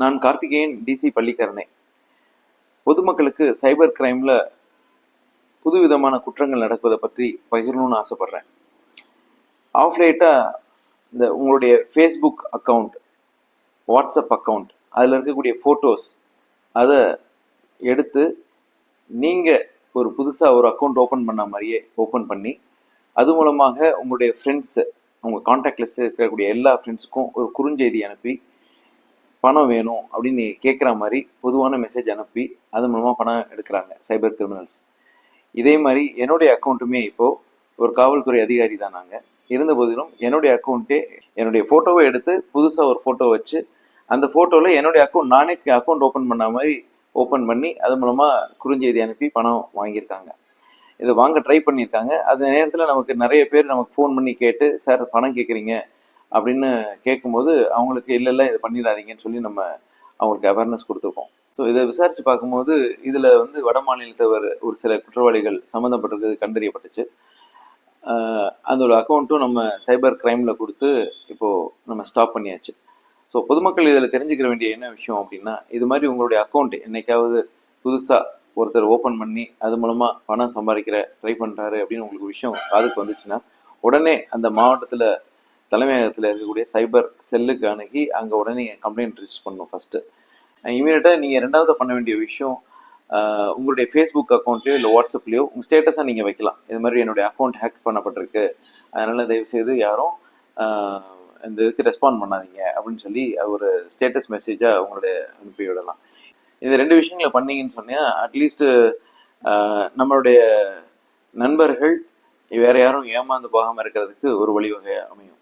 நான் கார்த்திகேயன் டிசி பள்ளிக்கரணை. பொதுமக்களுக்கு சைபர் கிரைமில் புதுவிதமான குற்றங்கள் நடப்பதை பற்றி பகிரணும்னு ஆசைப்பட்றேன். ஆஃப்லேட்டாக இந்த உங்களுடைய ஃபேஸ்புக் அக்கவுண்ட் வாட்ஸ்அப் அக்கவுண்ட் அதில் இருக்கக்கூடிய ஃபோட்டோஸ் அதை எடுத்து நீங்கள் ஒரு புதுசாக ஒரு அக்கௌண்ட் ஓப்பன் பண்ண மாதிரியே ஓப்பன் பண்ணி அது மூலமாக உங்களுடைய ஃப்ரெண்ட்ஸு உங்கள் கான்டாக்ட் லிஸ்ட்டில் இருக்கக்கூடிய எல்லா ஃப்ரெண்ட்ஸுக்கும் ஒரு குறுஞ்செய்தி அனுப்பி பணம் வேணும் அப்படின்னு கேட்குற மாதிரி பொதுவான மெசேஜ் அனுப்பி அது மூலமாக பணம் எடுக்கிறாங்க சைபர் கிரிமினல்ஸ் இதே மாதிரி என்னுடைய அக்கௌண்ட்டுமே இப்போது ஒரு காவல்துறை அதிகாரி தான் நாங்கள் இருந்த போதிலும் என்னுடைய அக்கௌண்ட்டே என்னுடைய ஃபோட்டோவை எடுத்து புதுசாக ஒரு ஃபோட்டோ வச்சு அந்த ஃபோட்டோவில் என்னுடைய அக்கௌண்ட் நானே அக்கௌண்ட் ஓப்பன் பண்ண மாதிரி ஓப்பன் பண்ணி அது மூலமாக குறுஞ்செய்தி அனுப்பி பணம் வாங்கியிருக்காங்க. இதை வாங்க ட்ரை பண்ணியிருக்காங்க. அந்த நேரத்தில் நமக்கு நிறைய பேர் நமக்கு ஃபோன் பண்ணி கேட்டு சார் பணம் கேட்குறீங்க அப்படின்னு கேட்கும்போது அவங்களுக்கு இல்லை இல்லை இதை பண்ணிடாதீங்கன்னு சொல்லி நம்ம அவங்களுக்கு அவேர்னஸ் கொடுத்துருக்கோம். ஸோ இதை விசாரித்து பார்க்கும்போது இதில் வந்து வட மாநிலத்தவர் ஒரு சில குற்றவாளிகள் சம்மந்தப்பட்டிருக்கிறது கண்டறியப்பட்டுச்சு. அதோட அக்கௌண்ட்டும் நம்ம சைபர் கிரைமில் கொடுத்து இப்போது நம்ம ஸ்டாப் பண்ணியாச்சு. ஸோ பொதுமக்கள் இதில் தெரிஞ்சுக்கிற வேண்டிய என்ன விஷயம் அப்படின்னா இது மாதிரி உங்களுடைய அக்கௌண்ட் என்னைக்காவது புதுசாக ஒருத்தர் ஓப்பன் பண்ணி அது மூலமாக பணம் சம்பாதிக்கிற ட்ரை பண்ணுறாரு அப்படின்னு உங்களுக்கு விஷயம் காதுக்கு வந்துச்சுன்னா உடனே அந்த மாவட்டத்தில் தலைமையகத்தில் இருக்கக்கூடிய சைபர் செல்லுக்கு அணுகி அங்கே உடனே கம்ப்ளைண்ட் ரிஜிஸ்டர் பண்ணணும் ஃபஸ்ட்டு இமீடியட்டாக நீங்கள் ரெண்டாவது பண்ண வேண்டிய விஷயம் உங்களுடைய ஃபேஸ்புக் அக்கௌண்ட்லையோ இல்லை வாட்ஸ்அப்லையோ உங்கள் ஸ்டேட்டஸாக நீங்கள் வைக்கலாம். இது மாதிரி என்னுடைய அக்கௌண்ட் ஹேக் பண்ணப்பட்டிருக்கு. அதனால் தயவுசெய்து யாரும் இந்த இதுக்கு ரெஸ்பாண்ட் பண்ணாதீங்க அப்படின்னு சொல்லி ஒரு ஸ்டேட்டஸ் மெசேஜாக உங்களுடைய அனுப்பி விடலாம். இந்த ரெண்டு விஷயங்களை பண்ணீங்கன்னு சொன்னால் அட்லீஸ்ட்டு நம்மளுடைய நண்பர்கள் வேற யாரும் ஏமாந்து போகாமல் இருக்கிறதுக்கு ஒரு வழிவகை அமையும்.